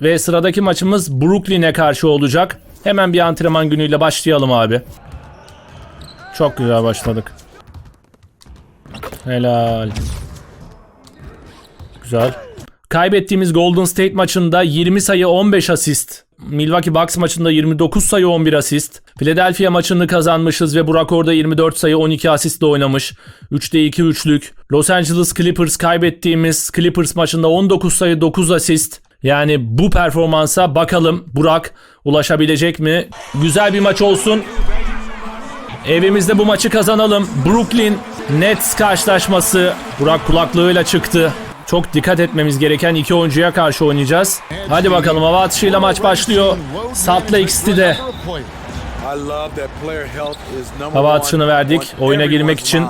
Ve sıradaki maçımız Brooklyn'e karşı olacak. Hemen bir antrenman günüyle başlayalım abi. Çok güzel başladık. Helal. Güzel. Kaybettiğimiz Golden State maçında 20 sayı 15 asist. Milwaukee Bucks maçında 29 sayı 11 asist. Philadelphia maçını kazanmışız ve Burak orada 24 sayı 12 asistle oynamış. 3'te 2 üçlük. Los Angeles Clippers kaybettiğimiz Clippers maçında 19 sayı 9 asist. Yani bu performansa bakalım Burak ulaşabilecek mi? Güzel bir maç olsun. Evimizde bu maçı kazanalım. Brooklyn Nets karşılaşması. Burak kulaklığıyla çıktı. Çok dikkat etmemiz gereken iki oyuncuya karşı oynayacağız. Hadi bakalım hava atışıyla maç başlıyor. Salt Lake City'de. Hava atışını verdik. Oyuna girmek için.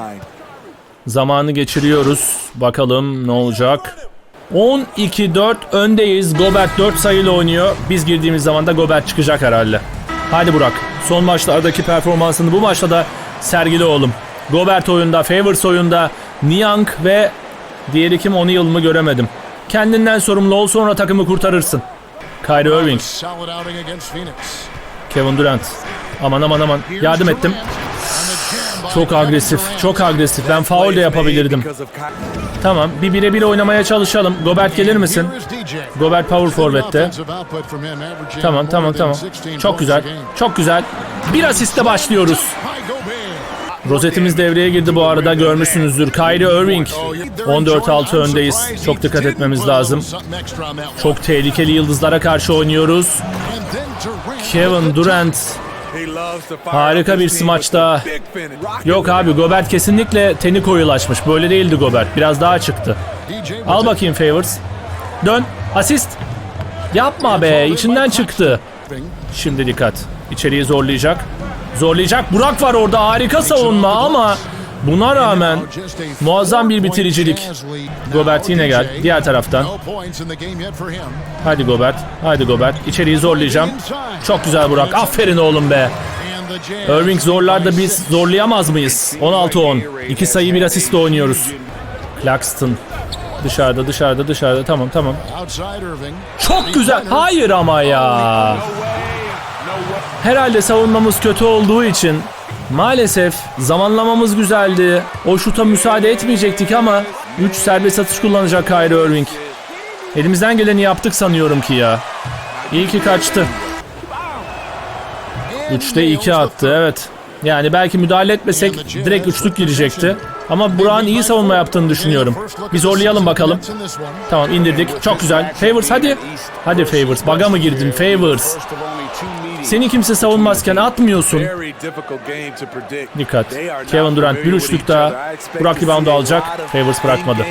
Zamanı geçiriyoruz. Bakalım ne olacak. 12-4 öndeyiz. Gobert 4 sayıyla oynuyor. Biz girdiğimiz zaman da Gobert çıkacak herhalde. Hadi Burak. Son maçlardaki performansını bu maçta da sergile oğlum. Gobert oyunda, Favors oyunda, Niang ve diğeri kim onu yılımı göremedim. Kendinden sorumlu ol sonra takımı kurtarırsın. Kyrie Irving, Kevin Durant. Aman aman aman yardım ettim. Çok agresif, çok agresif. Ben faul de yapabilirdim. Tamam bir birebir oynamaya çalışalım. Gobert gelir misin? Gobert power forward'te. Tamam tamam tamam. Çok güzel. Çok güzel. Bir asiste başlıyoruz. Rozetimiz devreye girdi bu arada görmüşsünüzdür. Kyrie Irving 14-6 öndeyiz. Çok dikkat etmemiz lazım. Çok tehlikeli yıldızlara karşı oynuyoruz. Kevin Durant Harika bir smaçta. Yok abi Gobert kesinlikle teni koyulaşmış. Böyle değildi Gobert. Biraz daha çıktı. Al bakayım Favors. Dön. Asist. Yapma be. içinden çıktı. Şimdi dikkat. İçeriği zorlayacak. Zorlayacak. Burak var orada. Harika savunma ama buna rağmen muazzam bir bitiricilik. Gobert yine gel. Diğer taraftan. Hadi Gobert. Hadi Gobert. İçeriği zorlayacağım. Çok güzel Burak. Aferin oğlum be. Irving zorlar da biz zorlayamaz mıyız? 16-10. İki sayı bir asistle oynuyoruz. Claxton. Dışarıda dışarıda dışarıda tamam tamam. Çok güzel. Hayır ama ya. Herhalde savunmamız kötü olduğu için maalesef zamanlamamız güzeldi. O şuta müsaade etmeyecektik ama 3 serbest atış kullanacak Kyrie Irving. Elimizden geleni yaptık sanıyorum ki ya. İyi ki kaçtı. 3'te 2 attı evet. Yani belki müdahale etmesek direkt üçlük girecekti. Ama Burak'ın iyi savunma yaptığını düşünüyorum. Bir zorlayalım bakalım. Tamam indirdik. Çok güzel. Favors hadi. Hadi Favors. Baga mı girdin Favors? Seni kimse savunmazken atmıyorsun. Dikkat. Kevin Durant bir üçlük daha. Burak reboundu alacak. Favors bırakmadı.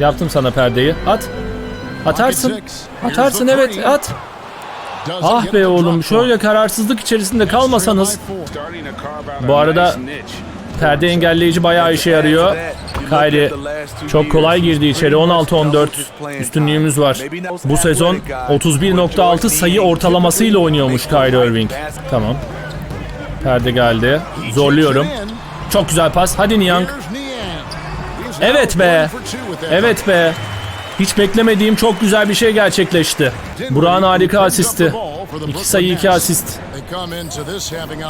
Yaptım sana perdeyi. At. Atarsın. Atarsın evet at. Ah be oğlum şöyle kararsızlık içerisinde kalmasanız. Bu arada perde engelleyici bayağı işe yarıyor. Kyrie çok kolay girdi içeri 16-14 üstünlüğümüz var. Bu sezon 31.6 sayı ortalamasıyla oynuyormuş Kyrie Irving. Tamam. Perde geldi. Zorluyorum. Çok güzel pas. Hadi Niang. Evet be. Evet be. Hiç beklemediğim çok güzel bir şey gerçekleşti. Burak'ın harika asisti. İki sayı iki asist.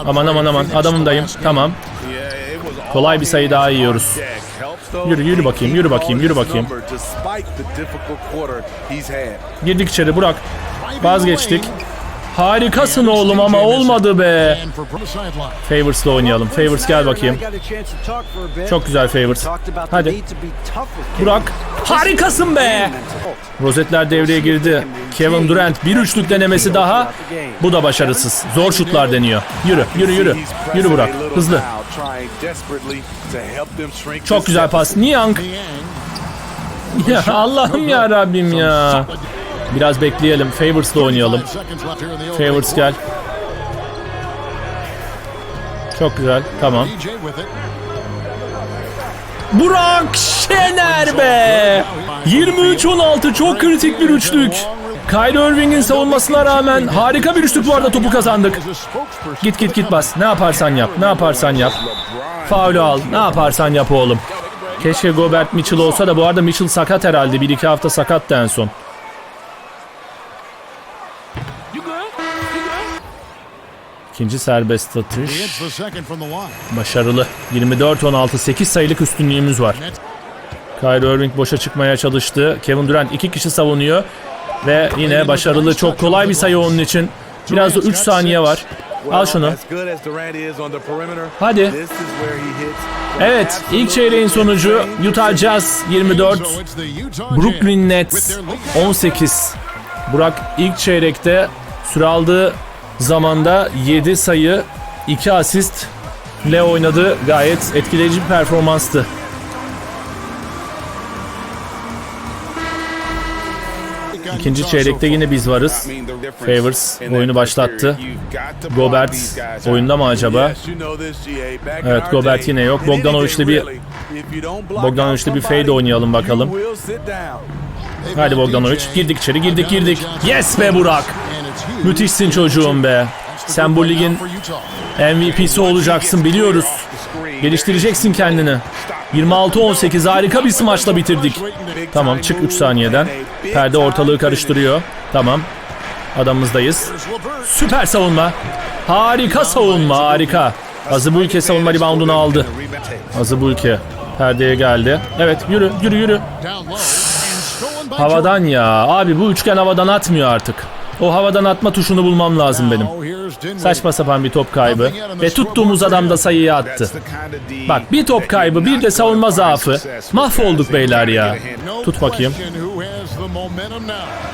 Aman aman aman adamımdayım. Tamam. Kolay bir sayı daha yiyoruz. Yürü yürü bakayım yürü bakayım yürü bakayım. Girdik içeri Burak. Vazgeçtik. Harikasın oğlum ama olmadı be. Favors'la oynayalım. Favors gel bakayım. Çok güzel Favors. Hadi. Burak. Harikasın be. Rozetler devreye girdi. Kevin Durant bir üçlük denemesi daha. Bu da başarısız. Zor şutlar deniyor. Yürü yürü yürü. Yürü Burak. Hızlı. Çok güzel pas. Niang. Ya Allah'ım ya Rabbim ya. Biraz bekleyelim. Favors'la oynayalım. Favors gel. Çok güzel. Tamam. Burak Şener be! 23-16 çok kritik bir üçlük. Kyrie Irving'in savunmasına rağmen harika bir üsluplarla topu kazandık. Git git git bas. Ne yaparsan yap. Ne yaparsan yap. Faulü al. Ne yaparsan yap oğlum. Keşke Gobert Mitchell olsa da bu arada Mitchell sakat herhalde. Bir iki hafta sakat en son. İkinci serbest atış. Başarılı. 24-16 8 sayılık üstünlüğümüz var. Kyrie Irving boşa çıkmaya çalıştı. Kevin Durant iki kişi savunuyor. Ve yine başarılı. Çok kolay bir sayı onun için. Biraz da 3 saniye var. Al şunu. Hadi. Evet, ilk çeyreğin sonucu Utah Jazz 24, So it's the Utah Brooklyn Nets with their lead. 18. Burak ilk çeyrekte süre aldığı zamanda 7 sayı, 2 asist ile oynadı. Gayet etkileyici bir performanstı. İkinci çeyrekte yine biz varız. Favors oyunu başlattı. Gobert oyunda mı acaba? Evet Gobert yine yok. Bogdanovic'le bir Bogdanovic'le bir fade oynayalım bakalım. Hadi Bogdanovic. Girdik içeri, girdik girdik. Yes be Burak. Müthişsin çocuğum be. Sen bu ligin. MVP'si olacaksın biliyoruz. Geliştireceksin kendini. 26-18 harika bir smaçla bitirdik. Tamam çık 3 saniyeden. Perde ortalığı karıştırıyor. Tamam. Adamımızdayız. Süper savunma. Harika savunma harika. Azı bu ülke savunma reboundunu aldı. Azı bu ülke. Perdeye geldi. Evet yürü yürü yürü. Havadan ya. Abi bu üçgen havadan atmıyor artık. O havadan atma tuşunu bulmam lazım benim. Saçma sapan bir top kaybı. Ve tuttuğumuz adam da sayıyı attı. Bak bir top kaybı bir de savunma zaafı. Mahvolduk beyler ya. Tut bakayım.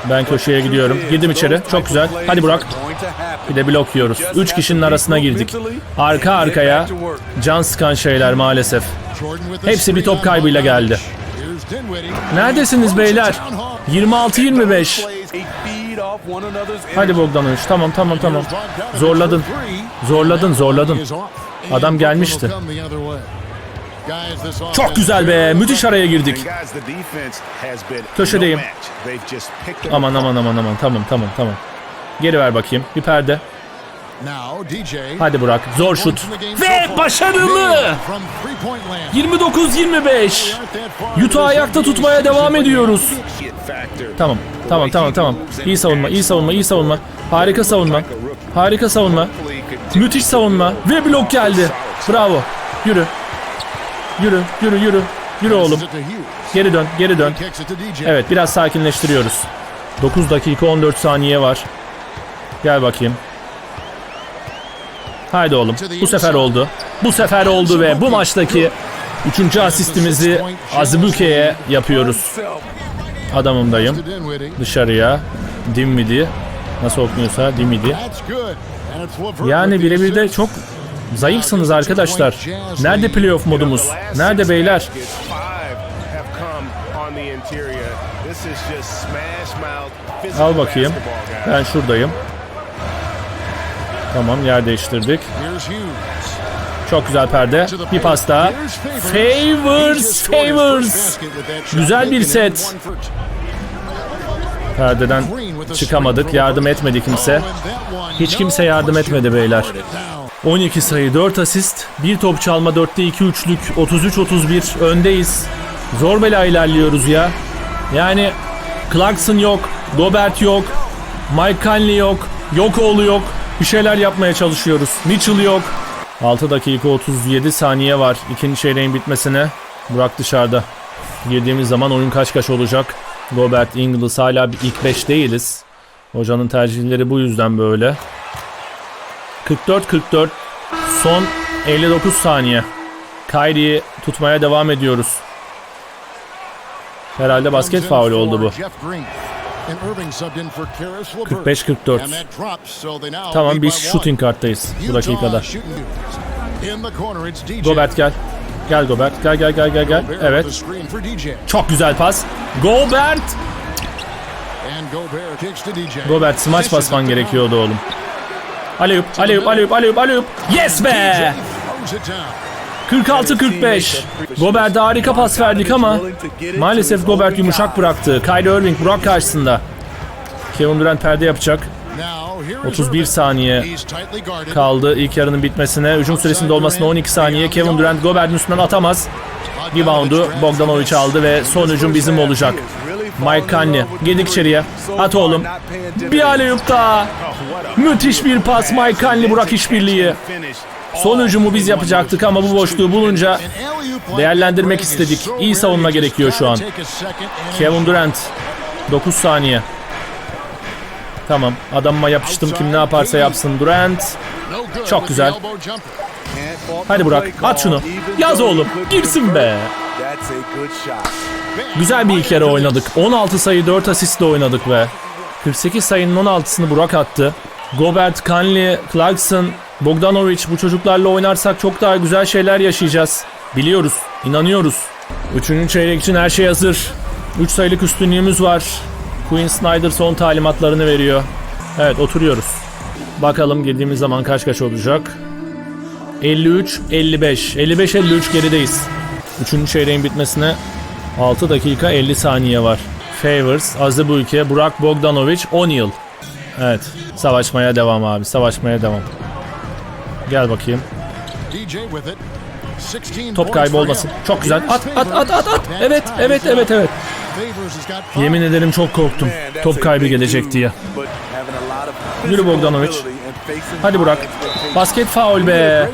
Ben köşeye gidiyorum. Girdim içeri. Çok güzel. Hadi Burak. Bir de blok yiyoruz. Üç kişinin arasına girdik. Arka arkaya can sıkan şeyler maalesef. Hepsi bir top kaybıyla geldi. Neredesiniz beyler? 26-25. Hadi Bogdanovic. Tamam tamam tamam. Zorladın. Zorladın zorladın. Adam gelmişti. Çok güzel be. Müthiş araya girdik. Köşedeyim. Aman aman aman aman. Tamam tamam tamam. Geri ver bakayım. Bir perde. Hadi Burak. Zor şut. Ve başarılı. 29-25. Utah ayakta tutmaya devam ediyoruz. Tamam. Tamam tamam tamam. İyi savunma, iyi savunma, iyi savunma. Harika savunma. Harika savunma. Müthiş savunma. Ve blok geldi. Bravo. Yürü. Yürü, yürü, yürü. Yürü oğlum. Geri dön, geri dön. Evet, biraz sakinleştiriyoruz. 9 dakika 14 saniye var. Gel bakayım. Haydi oğlum. Bu sefer oldu. Bu sefer oldu ve bu maçtaki 3. asistimizi Azibuke'ye yapıyoruz. Adamımdayım. Dışarıya. Dinwiddie. Nasıl okunuyorsa Dinwiddie. Yani birebir de çok zayıfsınız arkadaşlar. Nerede playoff modumuz? Nerede beyler? Al bakayım. Ben şuradayım. Tamam yer değiştirdik. Çok güzel perde. Bir pas daha. Favors, favors. Güzel bir set. Perdeden çıkamadık. Yardım etmedi kimse. Hiç kimse yardım etmedi beyler. 12 sayı, 4 asist, 1 top çalma, 4'te 2 üçlük, 33-31 öndeyiz. Zor bela ilerliyoruz ya. Yani Clarkson yok, Gobert yok, Mike Conley yok, Yokoğlu yok. Bir şeyler yapmaya çalışıyoruz. Mitchell yok. 6 dakika 37 saniye var ikinci çeyreğin bitmesine. Burak dışarıda. Girdiğimiz zaman oyun kaç kaç olacak. Gobert, Ingles hala bir ilk 5 değiliz. Hocanın tercihleri bu yüzden böyle. 44-44 son 59 saniye. Kyrie'yi tutmaya devam ediyoruz. Herhalde basket faulü oldu bu. 45-44. Tamam biz shooting karttayız bu dakikada. Gobert gel. Gel Gobert. Gel gel gel gel gel. Evet. Çok güzel pas. Gobert. Gobert smaç basman gerekiyordu oğlum. Aleyup, aleyup, aleyup, aleyup, aleyup. Yes be! 46-45. Gobert'e harika pas verdik ama maalesef Gobert yumuşak bıraktı. Kyrie Irving Burak karşısında. Kevin Durant perde yapacak. 31 saniye kaldı ilk yarının bitmesine. Hücum süresinde olmasına 12 saniye. Kevin Durant Gobert'in üstünden atamaz. Reboundu Bogdanovic aldı ve son hücum bizim olacak. Mike Conley girdik içeriye. At oğlum. Bir aleyup daha. Müthiş bir pas Mike Conley Burak işbirliği. Son hücumu biz yapacaktık ama bu boşluğu bulunca değerlendirmek istedik. İyi savunma gerekiyor şu an. Kevin Durant 9 saniye. Tamam adamıma yapıştım kim ne yaparsa yapsın Durant. Çok güzel. Hadi Burak at şunu. Yaz oğlum girsin be. Güzel bir ilk yarı oynadık. 16 sayı 4 asistle oynadık ve 48 sayının 16'sını Burak attı. Gobert, Conley, Clarkson, Bogdanovic bu çocuklarla oynarsak çok daha güzel şeyler yaşayacağız. Biliyoruz, inanıyoruz. Üçüncü çeyrek için her şey hazır. 3 sayılık üstünlüğümüz var. Quinn Snyder son talimatlarını veriyor. Evet oturuyoruz. Bakalım girdiğimiz zaman kaç kaç olacak. 53 55. 55 53 gerideyiz. Üçüncü çeyreğin bitmesine 6 dakika 50 saniye var. Favors, Azebuike, Burak Bogdanovic, 10 yıl. Evet. Savaşmaya devam abi. Savaşmaya devam. Gel bakayım. Top kaybı olmasın. Çok güzel. At at at at at. Evet evet evet evet. Yemin ederim çok korktum. Top kaybı gelecek diye. Yürü Bogdanovic. Hadi Burak. Basket faul be.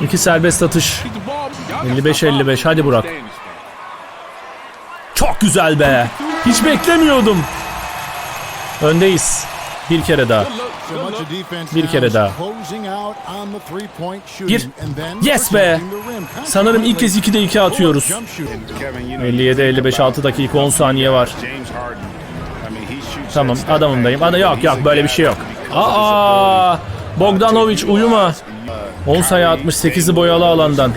İki serbest atış. 55-55 hadi Burak. Çok güzel be. Hiç beklemiyordum. Öndeyiz. Bir kere daha. Bir kere daha. Gir. Yes be. Sanırım ilk kez 2'de 2 atıyoruz. 57-55 6 dakika 10 saniye var. Tamam adamımdayım. Ada yok yok böyle bir şey yok. Aa! Bogdanovic uyuma. 10 sayı 68'i boyalı alandan.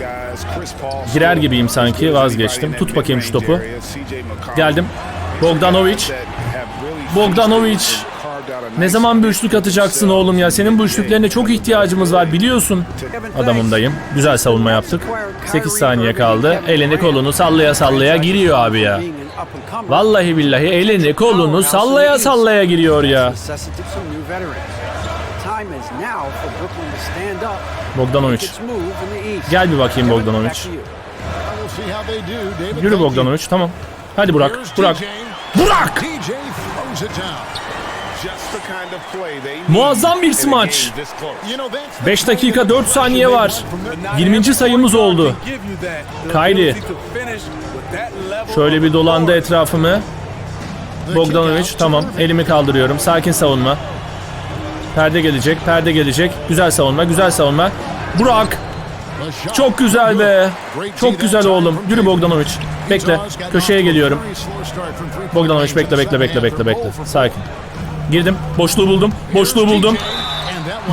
Girer gibiyim sanki vazgeçtim. Tut bakayım şu topu. Geldim. Bogdanovic. Bogdanovic. Ne zaman bir üçlük atacaksın oğlum ya? Senin bu üçlüklerine çok ihtiyacımız var biliyorsun. Adamımdayım. Güzel savunma yaptık. 8 saniye kaldı. Elini kolunu sallaya sallaya giriyor abi ya. Vallahi billahi elini kolunu sallaya sallaya giriyor ya. Bogdanovic. Gel bir bakayım Bogdanovic. Yürü Bogdanovic tamam. Hadi Burak. Burak. Burak! Muazzam bir smaç. 5 dakika 4 saniye var. 20. sayımız oldu. Kylie. Şöyle bir dolandı etrafımı. Bogdanovic tamam elimi kaldırıyorum. Sakin savunma. Perde gelecek, perde gelecek. Güzel savunma, güzel savunma. Burak. Çok güzel be. Çok güzel oğlum. Yürü Bogdanovic. Bekle. Köşeye geliyorum. Bogdanovic bekle bekle bekle bekle bekle. Sakin. Girdim. Boşluğu buldum. Boşluğu buldum.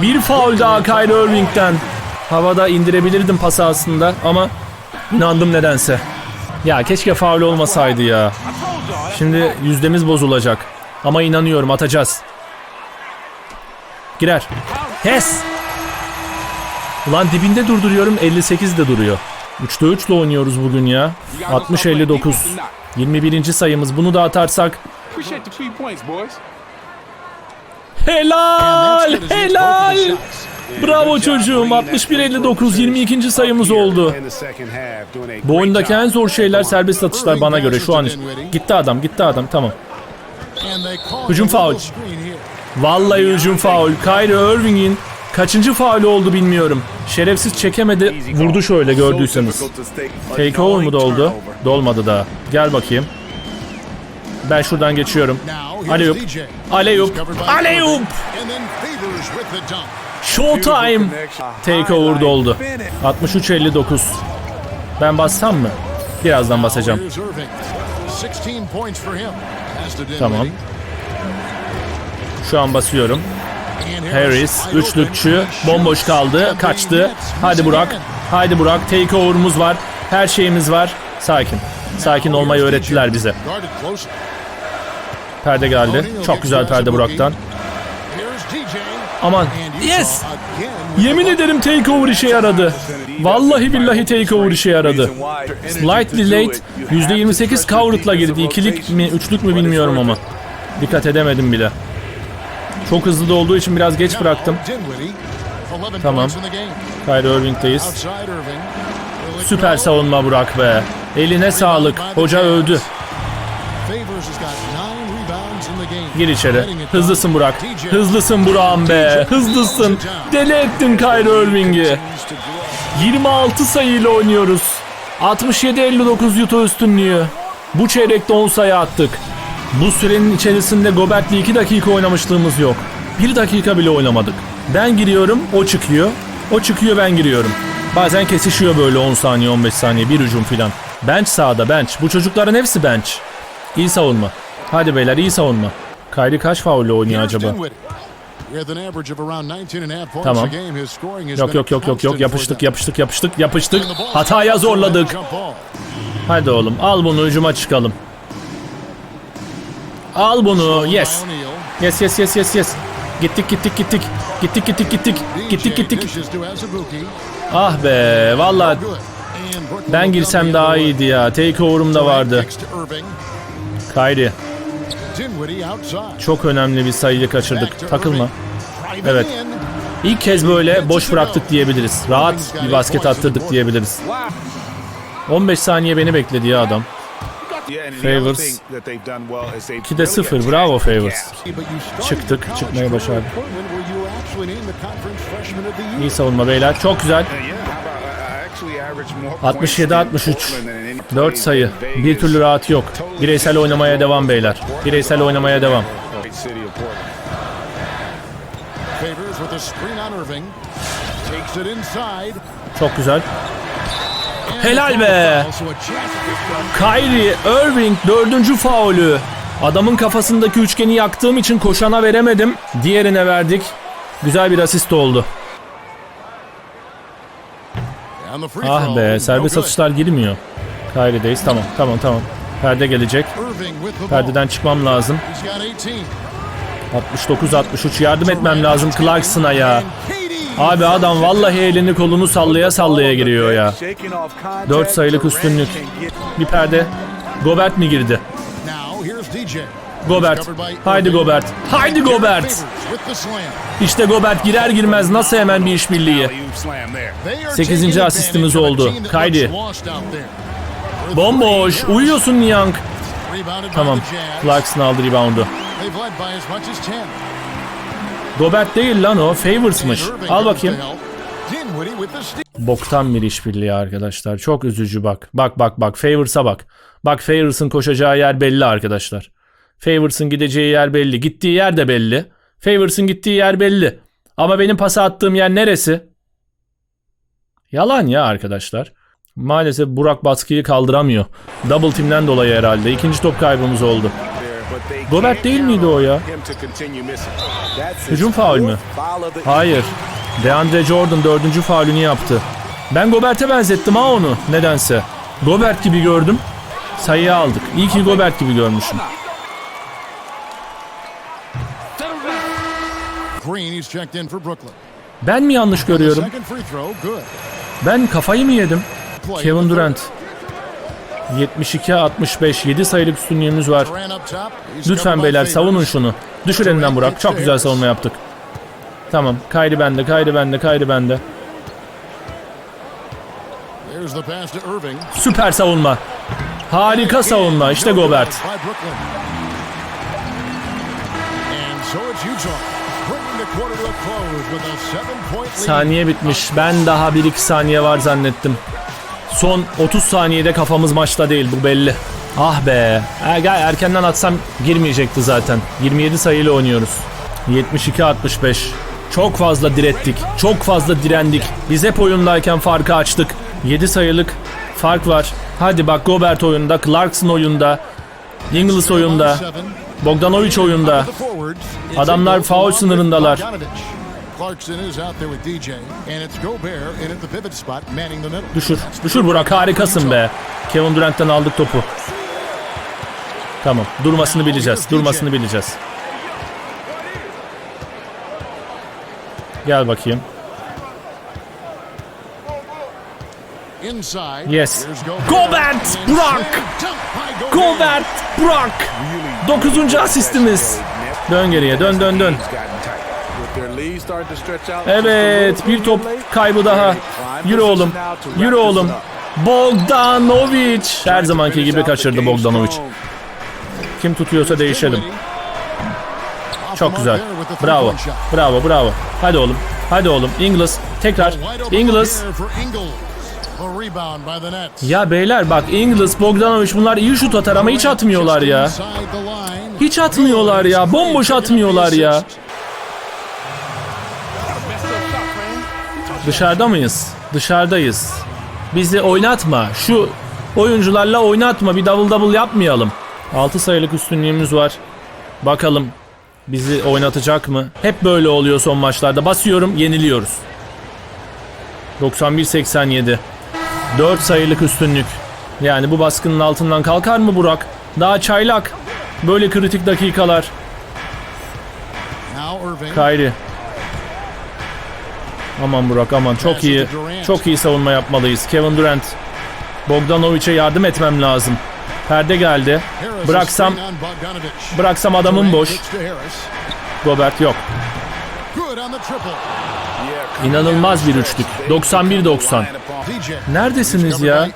Bir faul daha Kyrie Irving'den. Havada indirebilirdim pası aslında ama inandım nedense. Ya keşke faul olmasaydı ya. Şimdi yüzdemiz bozulacak. Ama inanıyorum atacağız. Girer. Yes. Ulan dibinde durduruyorum 58 de duruyor. 3'te 3 ile oynuyoruz bugün ya. 60-59. 21. sayımız. Bunu da atarsak Helal! Helal! Bravo çocuğum. 61-59 22. sayımız oldu. Bu oyundaki en zor şeyler serbest atışlar bana göre şu an. Gitti adam, gitti adam. Tamam. Hücum faul. Vallahi hücum faul. Kyrie Irving'in kaçıncı faulü oldu bilmiyorum. Şerefsiz çekemedi. Vurdu şöyle gördüyseniz. Takeover mu doldu? Dolmadı daha. Gel bakayım. Ben şuradan geçiyorum. Aleyup. Aleyup. Aleyup. Showtime. Takeover doldu. 63-59. Ben bassam mı? Birazdan basacağım. Tamam. Şu an basıyorum. Harris, üçlükçü, bomboş kaldı, kaçtı. Hadi Burak, hadi Burak, takeover'umuz var, her şeyimiz var. Sakin, sakin olmayı öğrettiler bize. Perde geldi, çok güzel perde Burak'tan. Aman, yes! Yemin ederim takeover işe yaradı. Vallahi billahi takeover işe yaradı. Slightly late, %28 covered'la girdi. İkilik mi, üçlük mü bilmiyorum ama. Dikkat edemedim bile. Çok hızlı da olduğu için biraz geç bıraktım. Tamam. Kyrie Irving'deyiz. Süper savunma Burak be. Eline sağlık. Hoca övdü. Gir içeri. Hızlısın Burak. Hızlısın Burak'ım be. Hızlısın. Deli ettin Kyrie Irving'i. 26 sayıyla oynuyoruz. 67-59 Utah üstünlüğü. Bu çeyrekte 10 sayı attık. Bu sürenin içerisinde Gobert'le 2 dakika oynamışlığımız yok. 1 dakika bile oynamadık. Ben giriyorum, o çıkıyor. O çıkıyor, ben giriyorum. Bazen kesişiyor böyle 10 saniye, 15 saniye, bir hücum filan. Bench sağda, bench. Bu çocukların hepsi bench. İyi savunma. Hadi beyler, iyi savunma. Kyrie kaç faulle oynuyor acaba? Dinwiddie. With an average of around 19 and a half points Tamam. Yok yok yok yok yok yapıştık yapıştık yapıştık yapıştık. Hataya zorladık. Hadi oğlum al bunu hücuma çıkalım. Al bunu yes. Yes yes yes yes yes. Gittik gittik gittik. Gittik gittik gittik. Gittik gittik. Ah be valla ben girsem daha iyiydi ya. Takeover'ım da vardı. Kyrie. Çok önemli bir sayıyı kaçırdık. Takılma. Evet. İlk kez böyle boş bıraktık diyebiliriz. Rahat bir basket attırdık diyebiliriz. 15 saniye beni bekledi ya adam. Favors. 2'de 0 bravo Favors. Çıktık, çıkmaya başardık. İyi savunma beyler. Çok güzel. 67-63. 4 sayı. Bir türlü rahat yok. Bireysel oynamaya devam beyler. Bireysel oynamaya devam. Çok güzel. Helal be. Kyrie Irving dördüncü faulü. Adamın kafasındaki üçgeni yaktığım için koşana veremedim. Diğerine verdik. Güzel bir asist oldu. Ah be serbest atışlar girmiyor. Kyrie'deyiz. Tamam tamam tamam. Perde gelecek. Perdeden çıkmam lazım. He's got 18. 69-63 yardım etmem lazım Clarkson'a ya. Abi adam vallahi elini kolunu sallaya sallaya giriyor ya. 4 sayılık üstünlük. Bir perde. Gobert mi girdi? Gobert. Haydi. Gobert. Haydi Gobert. İşte Gobert girer girmez nasıl hemen bir işbirliği. They are Sekizinci taking asistimiz oldu. Kaydi. Bomboş. Uyuyorsun Young. Tamam. Clarkson aldı reboundu. They've led by as much as 10. Gobert değil lan o. Favors'mış. Al bakayım. Boktan bir işbirliği arkadaşlar. Çok üzücü bak. Bak bak bak. Favors'a bak. Bak Favors'ın koşacağı yer belli arkadaşlar. Favors'ın gideceği yer belli. Gittiği yer de belli. Favors'ın gittiği yer belli. Ama benim pas attığım yer neresi? Yalan ya arkadaşlar. Maalesef Burak baskıyı kaldıramıyor. Double team'den dolayı herhalde. İkinci top kaybımız oldu. Gobert değil miydi o ya? Hücum faul mü? Hayır. DeAndre Jordan dördüncü faulünü yaptı. Ben Gobert'e benzettim ha onu nedense. Gobert gibi gördüm. Sayıyı aldık. İyi ki Gobert gibi görmüşüm. Ben mi yanlış görüyorum? Ben kafayı mı yedim? Kevin Durant. 72-65 7 sayılık üstünlüğümüz var. Lütfen beyler savunun şunu. Düşür elinden Burak. Çok güzel savunma yaptık. Tamam. Kyrie bende, Kyrie bende, Kyrie bende. Süper savunma. Harika savunma. İşte Gobert. Saniye bitmiş. Ben daha 1-2 saniye var zannettim. Son 30 saniyede kafamız maçta değil bu belli. Ah be. Ha, gel erkenden atsam girmeyecekti zaten. 27 sayıyla oynuyoruz. 72-65. Çok fazla direttik. Çok fazla direndik. Biz hep oyundayken farkı açtık. 7 sayılık fark var. Hadi bak Gobert oyunda, Clarkson oyunda, Ingles oyunda. Bogdanovic oyunda. Adamlar faul sınırındalar. Düşür. Düşür Burak harikasın be. Kevin Durant'ten aldık topu. Tamam. Durmasını bileceğiz. Durmasını bileceğiz. Gel bakayım. Yes. Gobert! Burak! Gobert! Burak! Dokuzuncu asistimiz. Dön geriye. Dön dön dön. Evet. Bir top kaybı daha. Yürü oğlum. Yürü oğlum. Bogdanovic. Her zamanki gibi kaçırdı Bogdanovic. Kim tutuyorsa değişelim. Çok güzel. Bravo. Bravo bravo. Hadi oğlum. Hadi oğlum. Ingles. Tekrar. Ingles. Ya beyler bak Ingles, Bogdanovic bunlar iyi şut atar ama hiç atmıyorlar ya. Hiç atmıyorlar ya. Bomboş atmıyorlar ya. Dışarıda mıyız? Dışarıdayız. Bizi oynatma. Şu oyuncularla oynatma. Bir double double yapmayalım. 6 sayılık üstünlüğümüz var. Bakalım bizi oynatacak mı? Hep böyle oluyor son maçlarda. Basıyorum, yeniliyoruz. 91-87. 4 sayılık üstünlük. Yani bu baskının altından kalkar mı Burak? Daha çaylak. Böyle kritik dakikalar. Kayri. Aman Burak aman çok iyi. Çok iyi savunma yapmalıyız. Kevin Durant. Bogdanovic'e yardım etmem lazım. Perde geldi. Bıraksam bıraksam adamım boş. Gobert yok. İnanılmaz bir üçlük. 91-90. Neredesiniz ya?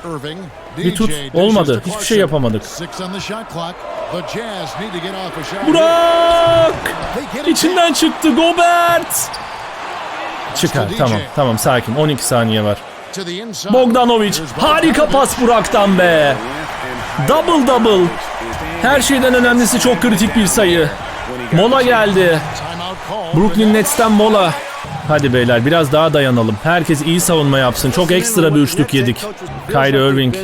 Bir tut. Olmadı. Hiçbir şey yapamadık. Burak! İçinden çıktı Gobert! Çıkar. Tamam. Tamam sakin. 12 saniye var. Bogdanovic. Harika pas Burak'tan be. Double double. Her şeyden önemlisi çok kritik bir sayı. Mola geldi. Brooklyn Nets'ten mola. Hadi beyler biraz daha dayanalım. Herkes iyi savunma yapsın. Çok ekstra bir üçlük yedik. Kyrie Irving.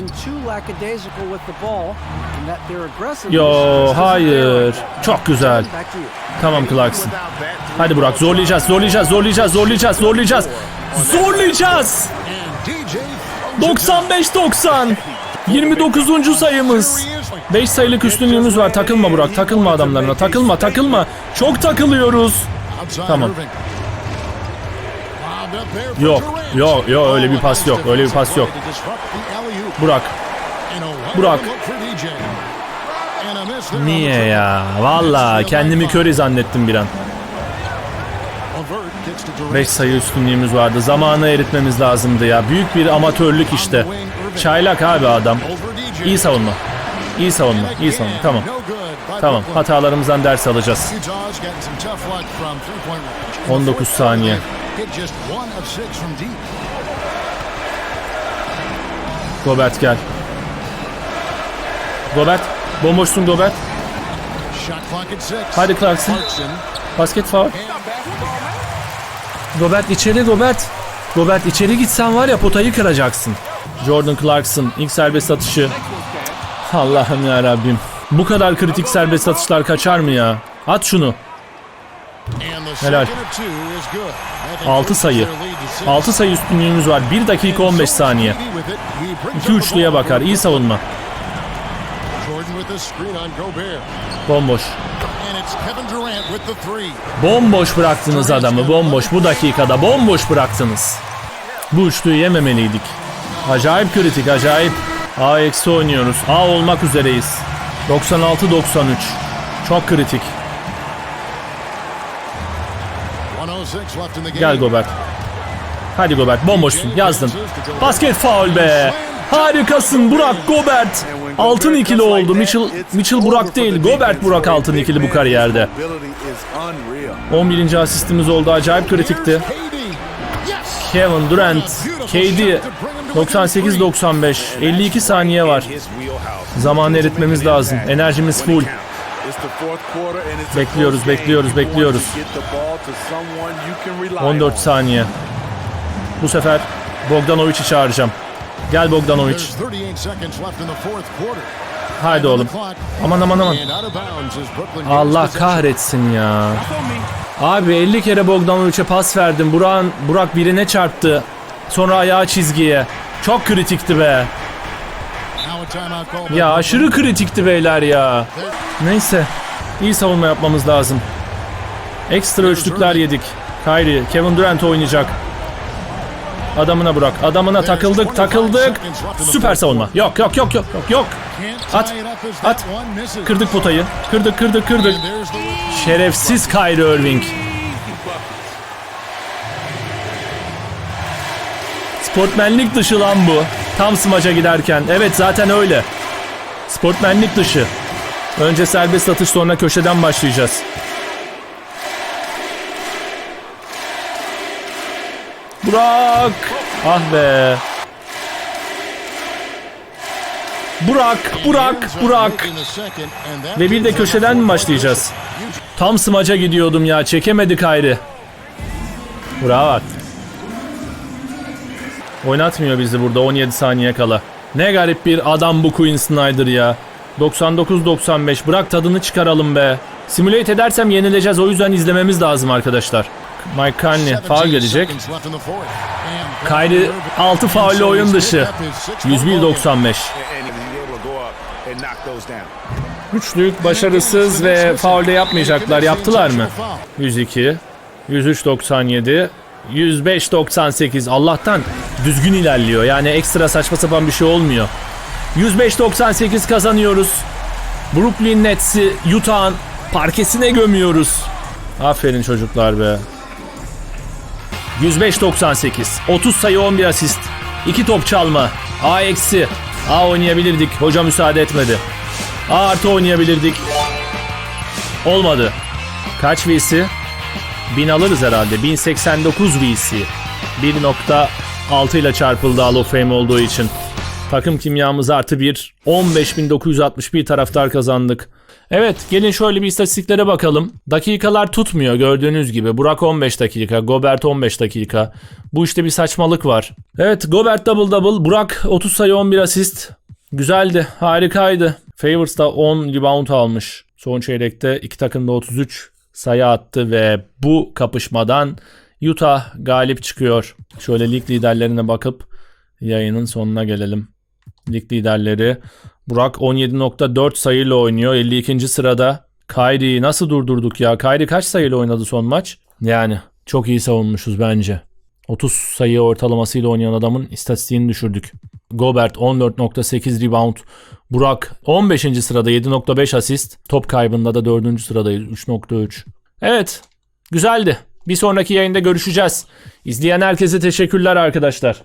Yo hayır. Çok güzel. Tamam Clarkson. Hadi Burak zorlayacağız, zorlayacağız, zorlayacağız, zorlayacağız, zorlayacağız. Zorlayacağız. 95-90. 29. sayımız. 5 sayılık üstünlüğümüz var. Takılma Burak, takılma adamlarına. Takılma, takılma. Çok takılıyoruz. Tamam. Yok, yok, yok öyle bir pas yok. Öyle bir pas yok. Burak. Burak. Niye ya? Valla kendimi Curry zannettim bir an. 5 sayı üstünlüğümüz vardı. Zamanı eritmemiz lazımdı ya. Büyük bir amatörlük işte. Çaylak abi adam. İyi savunma. İyi savunma. İyi savunma. Tamam. Tamam. Hatalarımızdan ders alacağız. 19 saniye. Gobert gel. Gobert. Bomboşsun Gobert. Hadi Clarkson. Basket foul. Gobert içeri Gobert. Gobert içeri gitsen var ya potayı kıracaksın. Jordan Clarkson ilk serbest atışı. Allah'ım ya Rabbim. Bu kadar kritik serbest atışlar kaçar mı ya? At şunu. Helal. 6 sayı. 6 sayı üstünlüğümüz var. 1 dakika 15 saniye. 2 üçlüye bakar. İyi savunma. Bomboş. Bomboş bıraktınız adamı. Bomboş. Bu dakikada bomboş bıraktınız. Bu üçlüyü yememeliydik. Acayip kritik. Acayip. A eksi oynuyoruz. A olmak üzereyiz. 96-93. Çok kritik. Gel Gobert. Hadi Gobert bomboşsun yazdın. Basket faul be. Harikasın Burak Gobert. Altın ikili oldu. Mitchell, Mitchell Burak değil. Gobert Burak altın ikili bu kariyerde. 11. asistimiz oldu. Acayip kritikti. Kevin Durant, KD 98-95. 52 saniye var. Zaman eritmemiz lazım. Enerjimiz full. Bekliyoruz, bekliyoruz, bekliyoruz. 14 saniye. Bu sefer Bogdanovic'i çağıracağım. Gel Bogdanovic. Haydi oğlum. Aman aman aman. Allah kahretsin ya. Abi 50 kere Bogdanovic'e pas verdim. Burak, Burak birine çarptı. Sonra ayağı çizgiye. Çok kritikti be. Ya aşırı kritikti beyler ya. Neyse. İyi savunma yapmamız lazım. Ekstra üçlükler yedik. Kyrie, Kevin Durant oynayacak. Adamına bırak. Adamına takıldık, takıldık. Süper savunma. Yok, yok, yok, yok, yok, yok. At, at. Kırdık potayı. Kırdık, kırdık, kırdık. Şerefsiz Kyrie Irving. Sportmenlik dışı lan bu. Tam smaca giderken. Evet zaten öyle. Sportmenlik dışı. Önce serbest atış sonra köşeden başlayacağız. Burak! Ah be. Burak, Burak, Burak. Ve bir de köşeden mi başlayacağız? Tam smaca gidiyordum ya. Çekemedik ayrı. Burak'a bak. Oynatmıyor bizi burada 17 saniye kala. Ne garip bir adam bu Queen Snyder ya. 99-95 bırak tadını çıkaralım be. Simulate edersem yenileceğiz o yüzden izlememiz lazım arkadaşlar. Mike Conley faul gelecek. Kyrie 6 faulle oyun dışı. 101-95. Üçlük başarısız ve faulde yapmayacaklar. Yaptılar mı? 102, 103-97, 105-98. Allah'tan düzgün ilerliyor. Yani ekstra saçma sapan bir şey olmuyor. 105-98 kazanıyoruz. Brooklyn Nets'i Utah'ın parkesine gömüyoruz. Aferin çocuklar be. 105-98. 30 sayı 11 asist. 2 top çalma. A eksi. A oynayabilirdik. Hoca müsaade etmedi. A artı oynayabilirdik. Olmadı. Kaç VC? 1000 alırız herhalde. 1089 VC. 1.6 ile çarpıldı Hall of Fame olduğu için. Takım kimyamız artı 1. 15.961 taraftar kazandık. Evet gelin şöyle bir istatistiklere bakalım. Dakikalar tutmuyor gördüğünüz gibi. Burak 15 dakika, Gobert 15 dakika. Bu işte bir saçmalık var. Evet Gobert double double, Burak 30 sayı 11 asist. Güzeldi, harikaydı. Favors da 10 rebound almış. Son çeyrekte iki takım da 33 sayı attı ve bu kapışmadan Utah galip çıkıyor. Şöyle lig liderlerine bakıp yayının sonuna gelelim. Lig liderleri Burak 17.4 sayıyla oynuyor. 52. sırada. Kyrie'yi nasıl durdurduk ya? Kyrie kaç sayıyla oynadı son maç? Yani çok iyi savunmuşuz bence. 30 sayı ortalamasıyla oynayan adamın istatistiğini düşürdük. Gobert 14.8 rebound. Burak 15. sırada 7.5 asist. Top kaybında da 4. sıradayız 3.3. Evet güzeldi. Bir sonraki yayında görüşeceğiz. İzleyen herkese teşekkürler arkadaşlar.